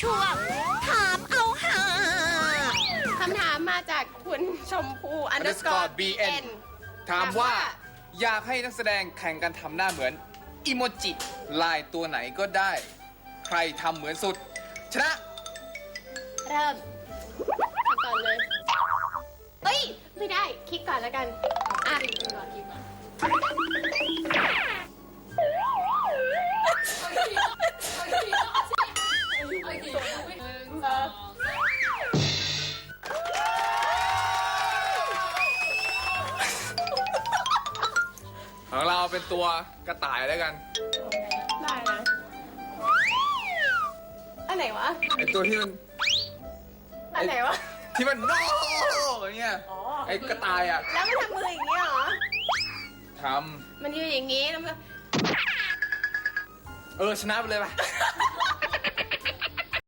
ช่วง ถามเอาหา คำถามมาจากคุณชมพู underscore underscore bn bn ถามว่า อยากให้นักแสดงแข่งกันทำหน้าเหมือนอิโมจิลายตัวไหนก็ได้ ใครทำเหมือนสุด ชนะ เริ่มทำก่อนเลย เฮ้ย ไม่ได้ คิดก่อนแล้วกัน อะคิดก่อนคิดก่อน ของเราเป็นตัวกระต่ายแล้วกัน ได้นะอันไหนวะ ไอตัวที่มัน อันไหนวะ ที่มันโนอย่างเงี้ย อ๋อ ไอกระต่ายอะแล้วมันทำมืออย่างนี้เหรอ ทมันยืนอย่างนี้แล้วมันำเออชนะไปเลยป่ะ